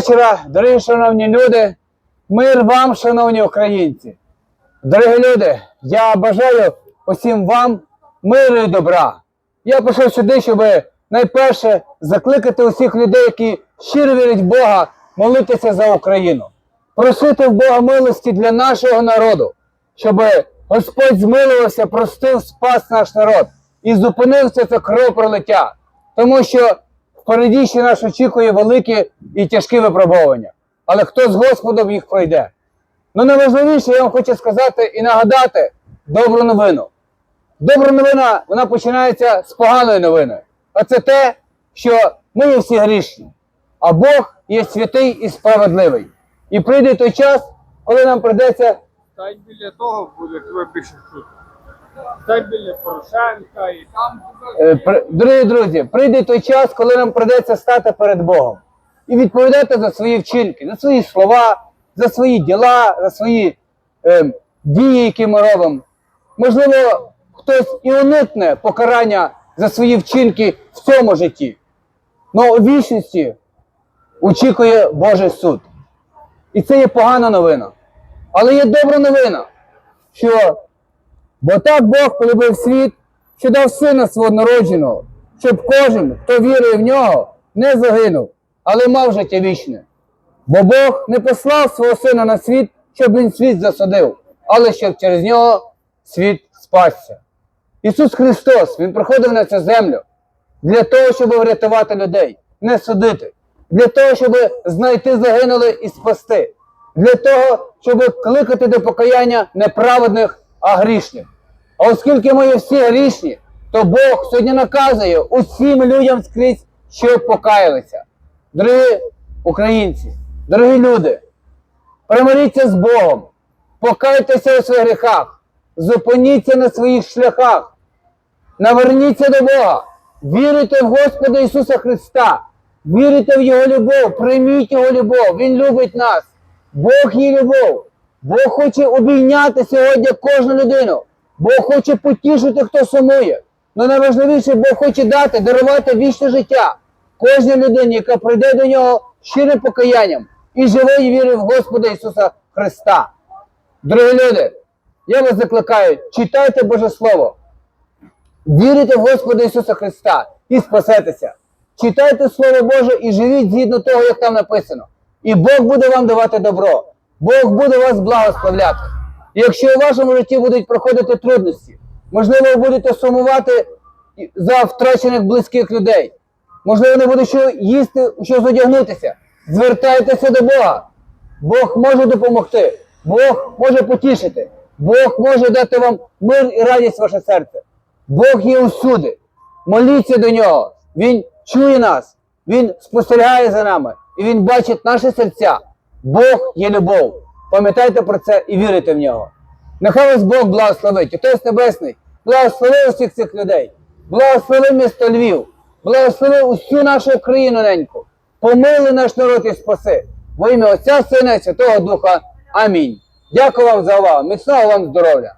вечора, дорогі шановні люди, мир вам, шановні українці. Дорогі люди, я бажаю усім вам миру і добра. Я прийшов сюди, щоб найперше закликати усіх людей, які щиро вірять в Бога, молитися за Україну, просити в Бога милості для нашого народу, щоб Господь змилувався, простив, спас наш народ і зупинився це кровопролиття. Тому що впереді ще нас очікує великі і тяжкі випробування. Але хто з Господом їх пройде? Ну найважливіше, я вам хочу сказати і нагадати добру новину. Добра новина вона починається з поганої новини. А це те, що ми є всі грішні, а Бог є святий і справедливий. І прийде той час, коли нам прийдеться Та й біля того буде тебе більше чути. Біля Порошенка і там Е, Дорогі друзі, прийде той час, коли нам прийдеться стати перед Богом і відповідати за свої вчинки, за свої слова, за свої діла, за свої е, дії, які ми робимо. Можливо, хтось і уникне покарання за свої вчинки в цьому житті. Але у вічності очікує Божий суд. І це є погана новина. Але є добра новина, що Бо так Бог полюбив світ, що дав сина свого народженого, щоб кожен, хто вірує в нього, не загинув, але мав життя вічне. Бо Бог не послав свого сина на світ, щоб він світ засудив, але щоб через нього світ спасся. Ісус Христос, Він приходив на цю землю для того, щоб врятувати людей, не судити, для того, щоб знайти загинули і спасти, для того, щоб кликати до покаяння неправедних, а грішних. А оскільки ми є всі грішні, то Бог сьогодні наказує усім людям скрізь, щоб покаялися. Дорогі українці, дорогі люди, примиріться з Богом, покайтеся у своїх гріхах, зупиніться на своїх шляхах, наверніться до Бога, вірите в Господа Ісуса Христа, вірите в Його любов, прийміть Його любов, Він любить нас. Бог є любов. Бог хоче обійняти сьогодні кожну людину. Бог хоче потішити, хто сумує. Ну найважливіше, Бог хоче дати, дарувати вічне життя кожній людині, яка прийде до нього щирим покаянням і живої вірою в Господа Ісуса Христа. Дорогі люди, я вас закликаю, читайте Боже Слово, вірите в Господа Ісуса Христа і спасетеся. Читайте Слово Боже і живіть згідно того, як там написано. І Бог буде вам давати добро. Бог буде вас благословляти. І якщо у вашому житті будуть проходити трудності, можливо, ви будете сумувати за втрачених близьких людей, можливо, не буде що їсти, що задягнутися, звертайтеся до Бога. Бог може допомогти, Бог може потішити, Бог може дати вам мир і радість в ваше серце. Бог є усюди. Моліться до нього. Він чує нас, Він спостерігає за нами і Він бачить наші серця. Бог є любов. Пам'ятайте про це і вірите в нього. Нехай вас Бог благословить. Отець Небесний, благослови усіх цих людей, благослови місто Львів, благослови усю нашу країну неньку. Помили наш народ і спаси. Во ім'я Отця Сина і Святого Духа. Амінь. Дякую вам за увагу. Міцного вам здоров'я.